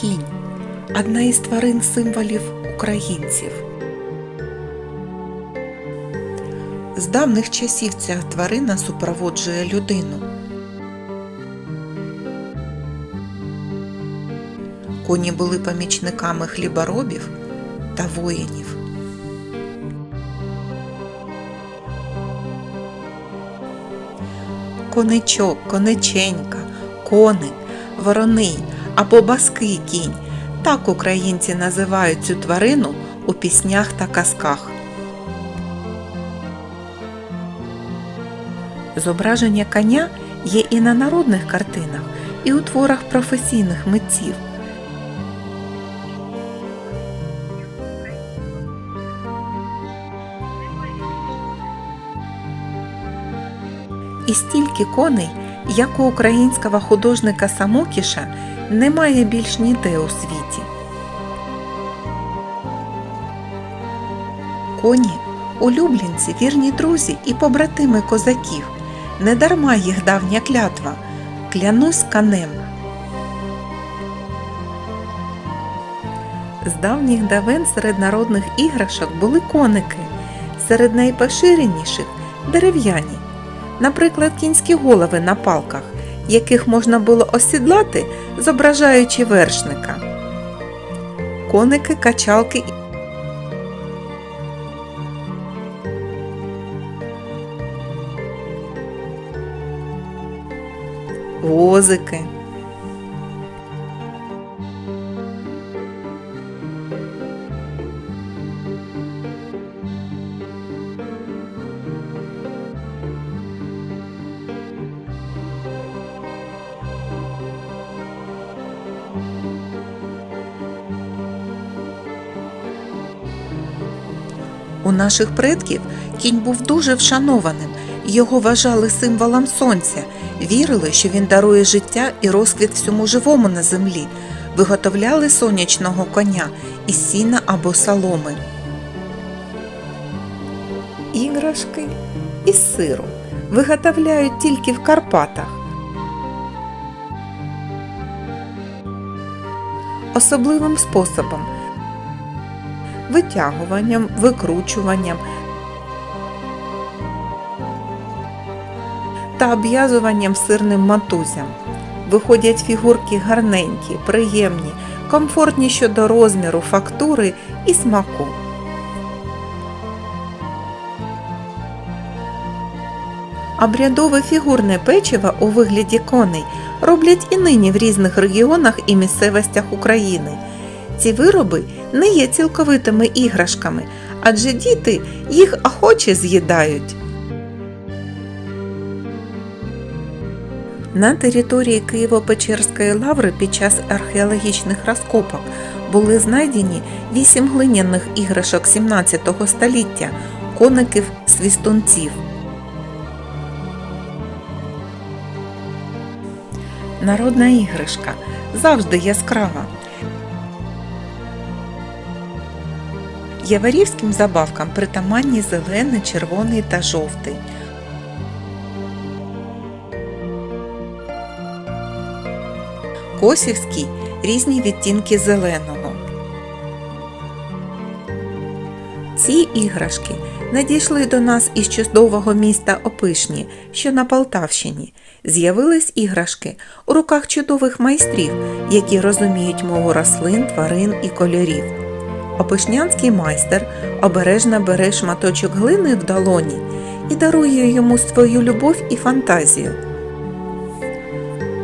кінь одна із тварин символів українців. З давних часів ця тварина супроводжує людину. Коні були помічниками хліборобів та воїнів. Коничок, кониченька, коник, вороний або баский кінь. Так українці називають цю тварину у піснях та казках. Зображення коня є і на народних картинах, і у творах професійних митців. І стільки коней, як у українського художника Самокіша, немає більш ніде у світі. Коні улюбленці, вірні друзі і побратими козаків. Недарма їх давня клятва. Клянусь конем. З давніх давен серед народних іграшок були коники, серед найпоширеніших дерев'яні, наприклад, кінські голови на палках, яких можна було осідлати, зображаючи вершника. Коники, качалки возики. У наших предків кінь був дуже вшанованим, його вважали символом сонця, вірили, що він дарує життя і розквіт всьому живому на землі, виготовляли сонячного коня із сіна або соломи. Іграшки із сиру виготовляють тільки в Карпатах. Особливим способом витягуванням, викручуванням та обв'язуванням сирним матузям. Виходять фігурки гарненькі, приємні, комфортні щодо розміру, фактури і смаку. Обрядове фігурне печиво у вигляді коней роблять і нині в різних регіонах і місцевостях України. Ці вироби не є цілковитими іграшками, адже діти їх охоче з'їдають. На території Києво-Печерської лаври під час археологічних розкопок були знайдені вісім глиняних іграшок 17 століття коників свістунців. Народна іграшка завжди яскрава. Яворівським забавкам притаманні зелений, червоний та жовтий. Косівський різні відтінки зеленого. Ці іграшки надійшли до нас із чудового міста Опишні, що на Полтавщині. З'явились іграшки у руках чудових майстрів, які розуміють мову рослин, тварин і кольорів. Опишнянський майстер обережно бере шматочок глини в долоні і дарує йому свою любов і фантазію.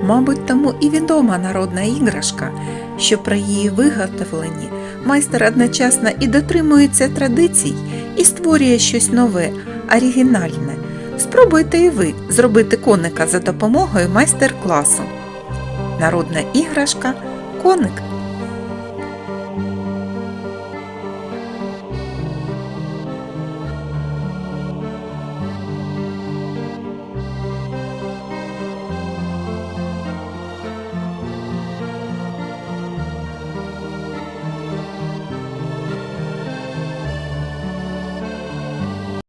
Мабуть, тому і відома народна іграшка, що при її виготовленні майстер одночасно і дотримується традицій, і створює щось нове, оригінальне. Спробуйте і ви зробити коника за допомогою майстер-класу. Народна іграшка коник